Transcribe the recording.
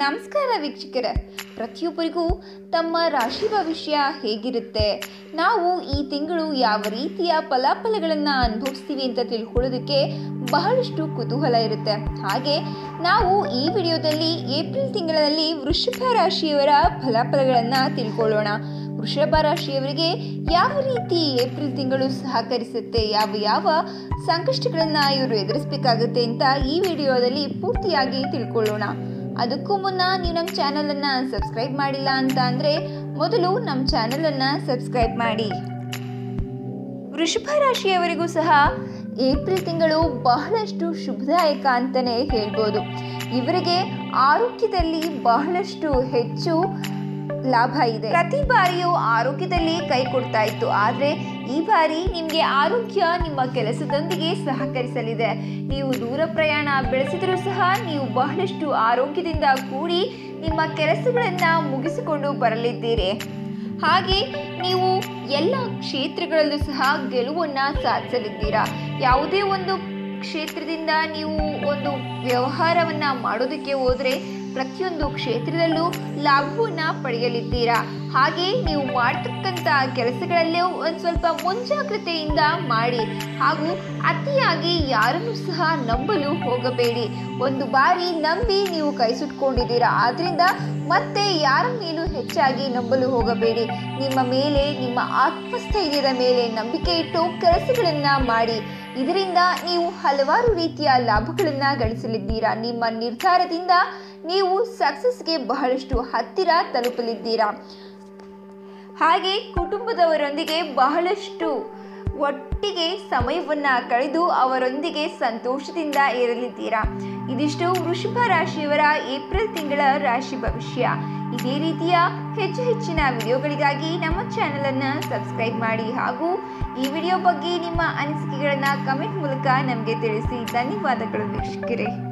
ನಮಸ್ಕಾರ ವೀಕ್ಷಕರೇ. ಪ್ರತಿಯೊಬ್ಬರಿಗೂ ತಮ್ಮ ರಾಶಿ ಭವಿಷ್ಯ ಹೇಗಿರುತ್ತೆ? ನಾವು ಈ ತಿಂಗಳು ಯಾವ ರೀತಿಯ ಫಲಾಫಲಗಳನ್ನು ಅನುಭವಿಸ್ತೀವಿ ಅಂತ ತಿಳ್ಕೊಳ್ಳೋದಕ್ಕೆ ಬಹಳಷ್ಟು ಕುತೂಹಲ ಇರುತ್ತೆ. ಹಾಗೆ ನಾವು ಈ ವಿಡಿಯೋದಲ್ಲಿ ಏಪ್ರಿಲ್ ತಿಂಗಳಲ್ಲಿ ವೃಷಭ ರಾಶಿಯವರ ಫಲಾಫಲಗಳನ್ನು ತಿಳ್ಕೊಳ್ಳೋಣ. ವೃಷಭ ರಾಶಿಯವರಿಗೆ ಯಾವ ರೀತಿ ಏಪ್ರಿಲ್ ತಿಂಗಳು ಸಹಕರಿಸುತ್ತೆ? ಯಾವ ಯಾವ ಸಂಕಷ್ಟಗಳನ್ನು ಇವರು ಎದುರಿಸಬೇಕಾಗುತ್ತೆ ಅಂತ ಈ ವಿಡಿಯೋದಲ್ಲಿ ಪೂರ್ತಿಯಾಗಿ ತಿಳ್ಕೊಳ್ಳೋಣ. ಅದಕ್ಕೂ ಮುನ್ನ ನೀವು ನಮ್ಮ ಚಾನಲನ್ನು ಸಬ್ಸ್ಕ್ರೈಬ್ ಮಾಡಿಲ್ಲ ಅಂತ ಅಂದರೆ ಮೊದಲು ನಮ್ಮ ಚಾನಲನ್ನು ಸಬ್ಸ್ಕ್ರೈಬ್ ಮಾಡಿ. ವೃಷಭ ರಾಶಿಯವರಿಗೂ ಸಹ ಏಪ್ರಿಲ್ ತಿಂಗಳು ಬಹಳಷ್ಟು ಶುಭದಾಯಕ ಅಂತಲೇ ಹೇಳ್ಬೋದು. ಇವರಿಗೆ ಆರೋಗ್ಯದಲ್ಲಿ ಬಹಳಷ್ಟು ಹೆಚ್ಚು ಲಾಭ ಇದೆ. ಪ್ರತಿ ಬಾರಿಯೂ ಆರೋಗ್ಯದಲ್ಲಿ ಕೈ ಕೊಡ್ತಾ ಇತ್ತು. ಆದರೆ ಈ ಬಾರಿ ನಿಮಗೆ ಆರೋಗ್ಯ ನಿಮ್ಮ ಕೆಲಸದೊಂದಿಗೆ ಸಹಕರಿಸಲಿದೆ. ನೀವು ದೂರ ಪ್ರಯಾಣ ಬೆಳೆಸಿದರೂ ಸಹ ನೀವು ಬಹಳಷ್ಟು ಆರೋಗ್ಯದಿಂದ ಕೂಡಿ ನಿಮ್ಮ ಕೆಲಸಗಳನ್ನು ಮುಗಿಸಿಕೊಂಡು ಬರಲಿದ್ದೀರಿ. ಹಾಗೆ ನೀವು ಎಲ್ಲ ಕ್ಷೇತ್ರಗಳಲ್ಲೂ ಸಹ ಗೆಲುವನ್ನು ಸಾಧಿಸಲಿದ್ದೀರಾ? ಯಾವುದೇ ಒಂದು ಕ್ಷೇತ್ರದಿಂದ ನೀವು ಒಂದು ವ್ಯವಹಾರವನ್ನು ಮಾಡೋದಕ್ಕೆ ಹೋದರೆ ಪ್ರತಿಯೊಂದು ಕ್ಷೇತ್ರದಲ್ಲೂ ಲಾಭವನ್ನು ಪಡೆಯಲಿದ್ದೀರಾ? ಹಾಗೆ ನೀವು ಮಾಡ್ತಕ್ಕಂಥ ಕೆಲಸಗಳಲ್ಲೇ ಒಂದು ಸ್ವಲ್ಪ ಮುಂಜಾಗ್ರತೆಯಿಂದ ಮಾಡಿ. ಹಾಗೂ ಅತಿಯಾಗಿ ಯಾರನ್ನು ಸಹ ನಂಬಲು ಹೋಗಬೇಡಿ. ಒಂದು ಬಾರಿ ನಂಬಿ ನೀವು ಕೈ ಸುಟ್ಕೊಂಡಿದ್ದೀರಾ ಆದ್ರಿಂದ ಮತ್ತೆ ಯಾರ ಮೇಲೂ ಹೆಚ್ಚಾಗಿ ನಂಬಲು ಹೋಗಬೇಡಿ. ನಿಮ್ಮ ಮೇಲೆ, ನಿಮ್ಮ ಆತ್ಮಸ್ಥೈರ್ಯದ ಮೇಲೆ ನಂಬಿಕೆ ಇಟ್ಟು ಕೆಲಸಗಳನ್ನು ಮಾಡಿ. ಇದರಿಂದ ನೀವು ಹಲವಾರು ರೀತಿಯ ಲಾಭಗಳನ್ನು ಗಳಿಸಲಿದ್ದೀರಾ? ನಿಮ್ಮ ನಿರ್ಧಾರದಿಂದ ನೀವು ಸಕ್ಸಸ್ಗೆ ಬಹಳಷ್ಟು ಹತ್ತಿರ ತಲುಪಲಿದ್ದೀರಾ? ಹಾಗೆ ಕುಟುಂಬದವರೊಂದಿಗೆ ಬಹಳಷ್ಟು ಒಟ್ಟಿಗೆ ಸಮಯವನ್ನು ಕಳೆದು ಅವರೊಂದಿಗೆ ಸಂತೋಷದಿಂದ ಇರಲಿದ್ದೀರಾ? ಇದಿಷ್ಟು ವೃಷಭ ರಾಶಿಯವರ ಏಪ್ರಿಲ್ ತಿಂಗಳ ರಾಶಿ ಭವಿಷ್ಯ. ಇದೇ ರೀತಿಯ ಹೆಚ್ಚು ಹೆಚ್ಚಿನ ವಿಡಿಯೋಗಳಿಗಾಗಿ ನಮ್ಮ ಚಾನಲನ್ನು ಸಬ್ಸ್ಕ್ರೈಬ್ ಮಾಡಿ ಹಾಗೂ ಈ ವಿಡಿಯೋ ಬಗ್ಗೆ ನಿಮ್ಮ ಅನಿಸಿಕೆಗಳನ್ನು ಕಮೆಂಟ್ ಮೂಲಕ ನಮಗೆ ತಿಳಿಸಿ. ಧನ್ಯವಾದಗಳು ವೀಕ್ಷಕರೇ.